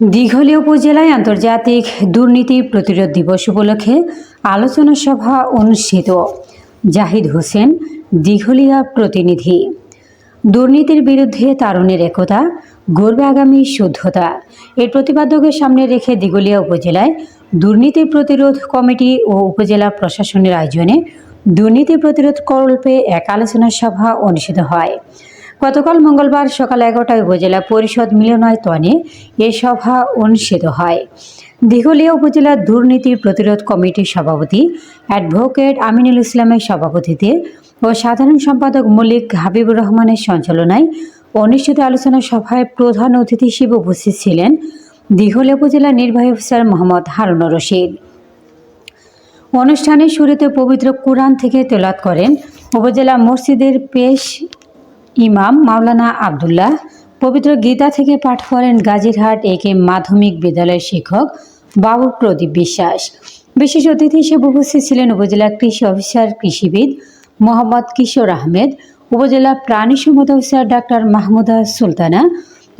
দীঘলী উপজেলায় আন্তর্জাতিক দুর্নীতি প্রতিরোধ দিবস উপলক্ষে আলোচনা সভা অনুষ্ঠিত। জাহিদ হোসেন, দীঘলিয়া প্রতিনিধি। দুর্নীতির বিরুদ্ধে তারুণের একতা, গড়বে আগামী শুদ্ধতা। এর প্রতিপাদ্যকে সামনে রেখে দিঘলিয়া উপজেলায় দুর্নীতি প্রতিরোধ কমিটি ও উপজেলা প্রশাসনের আয়োজনে দুর্নীতি প্রতিরোধ কল্পে এক আলোচনা সভা অনুষ্ঠিত হয়। গতকাল মঙ্গলবার সকাল এগারোটায় উপজেলা পরিষদ মিলনায়তনে এ সভা অনুষ্ঠিত হয়। দিঘলিয়া উপজেলা দুর্নীতি প্রতিরোধ কমিটির সভাপতি অ্যাডভোকেট আমিনুল ইসলামের সভাপতিতে ও সাধারণ সম্পাদক মল্লিক হাবিবুর রহমানের সঞ্চালনায় অনুষ্ঠিত আলোচনা সভায় প্রধান অতিথি হিসেবে উপস্থিত ছিলেন দিঘলিয়া উপজেলা নির্বাহী অফিসার মোহাম্মদ হারুনুর রশিদ। অনুষ্ঠানে শুরুতে পবিত্র কোরআন থেকে তেলাত করেন উপজেলা মসজিদের পেশ ইমাম মাওলানা আবদুল্লাহ পবিত্র গীতা থেকে পাঠ করেন গাজীরহাট এ কে মাধ্যমিক বিদ্যালয়ের শিক্ষক বাবু প্রদীপ বিশ্বাস। বিশেষ অতিথি হিসেবে উপস্থিত ছিলেন উপজেলা কৃষি অফিসার, কৃষিবিদ মোহাম্মদ কিশোর আহমেদ, উপজেলা প্রাণী সম্পদ অফিসার ডাক্তার মাহমুদা সুলতানা,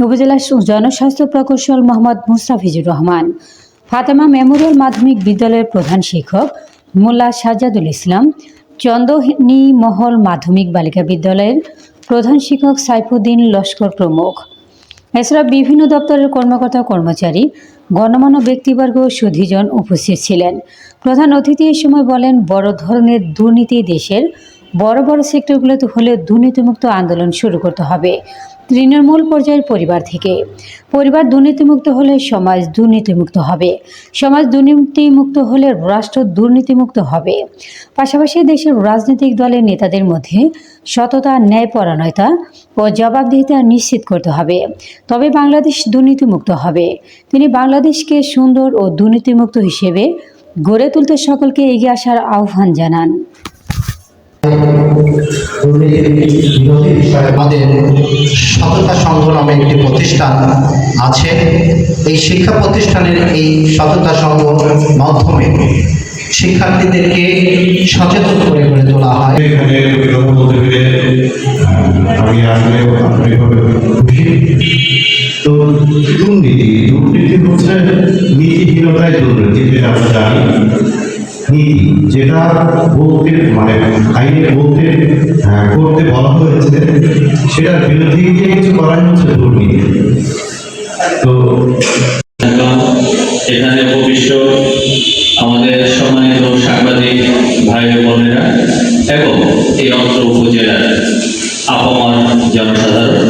উপজেলা জনস্বাস্থ্য প্রকৌশল মোহাম্মদ মুস্তাফিজুর রহমান, ফাতেমা মেমোরিয়াল মাধ্যমিক বিদ্যালয়ের প্রধান শিক্ষক মোল্লা সাজ্জাদুল ইসলাম, চন্দনী মহল মাধ্যমিক বালিকা বিদ্যালয়ের প্রধান শিক্ষক সাইফুদ্দিন লস্কর প্রমুখ। এছাড়া বিভিন্ন দপ্তরের কর্মকর্তা কর্মচারী গণমান্য ব্যক্তিবর্গ সুধীজন উপস্থিত ছিলেন। প্রধান অতিথি এ সময় বলেন, বড় ধরনের দুর্নীতি দেশের বড় বড় সেক্টরগুলোতে হলে দুর্নীতিমুক্ত আন্দোলন শুরু করতে হবে তৃণমূল পর্যায়ের পরিবার থেকে। পরিবার দুর্নীতিমুক্ত হলে সমাজ দুর্নীতিমুক্ত হবে। সমাজ দুর্নীতিমুক্ত হলে রাষ্ট্র দুর্নীতিমুক্ত হবে। পাশাপাশি দেশের রাজনৈতিক দলের নেতাদের মধ্যে সততা, ন্যায়পরায়ণতা ও জবাবদিহিতা নিশ্চিত করতে হবে। তবে বাংলাদেশ দুর্নীতিমুক্ত হবে। তিনি বাংলাদেশকে সুন্দর ও দুর্নীতিমুক্ত হিসেবে গড়ে তুলতে সকলকে এগিয়ে আসার আহ্বান জানান। আমাদের সততা সংঘ নামে একটি প্রতিষ্ঠান আছে। এই শিক্ষা প্রতিষ্ঠানের এই সততা সংঘ মাধ্যমে শিক্ষার্থীদেরকে সচেতন করে গড়ে তোলা হয়। তো দুর্নীতি দুর্নীতি হচ্ছে নীতিহীনতায় দুর্নীতি আমরা জানি। নীতি যেটা বলতে মানে আইনে বলতে আহ, করতে বলা হয়েছে সেটার বিরোধী গিয়ে কিছু করাই হচ্ছে দুর্নীতি? তো এখানে উপবিষ্ট আমাদের সম্মানিত সাংবাদিক ভাই বোনেরা এবং এই অত্র উপজেলার আপামার জনসাধারণ।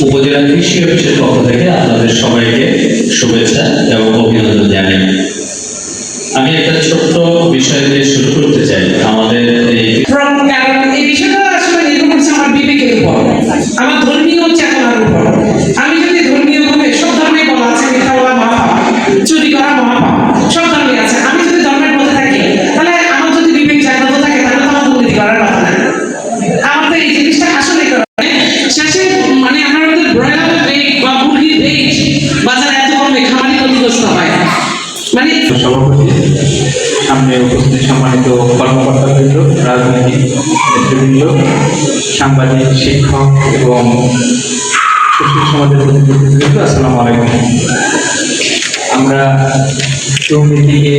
উপজেলা কৃষি অফিসের পক্ষ থেকে আপনাদের সবাইকে শুভেচ্ছা এবং অভিনন্দন জানাই। আমি একটা ছোট্ট বিষয় দিয়ে শুরু করতে চাই। আমাদের মানে সভাপতি, সামনে উপস্থিত সম্মানিত কর্মকর্তাবৃন্দ রাজনৈতিক নেতৃবৃন্দ, সাংবাদিক, শিক্ষক এবং সুশীল সমাজের প্রতিনিধিবৃন্দ, আসসালামু আলাইকুম। আমরা দুর্নীতিকে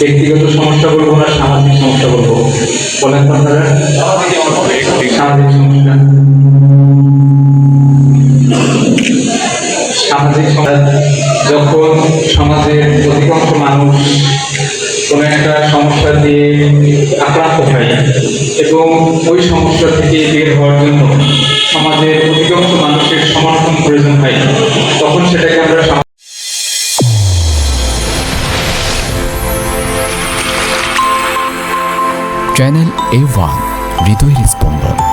ব্যক্তিগত সমস্যা বলব না, সামাজিক সমস্যা বলব। বলেন তো আপনারা। সামাজিক সমস্যা। সামাজিক সমাজ যখন সমাজের অধিকাংশ মানুষ কোনো একটা সমস্যা দিয়ে আক্রান্ত হয় এবং ওই সমস্যা থেকে বের হওয়ার জন্য সমাজের অধিকাংশ মানুষের সমর্থন প্রয়োজন হয়, তখন সেটাকে আমরা চ্যানেল এ ওয়ান হৃদয়ের স্পন্দন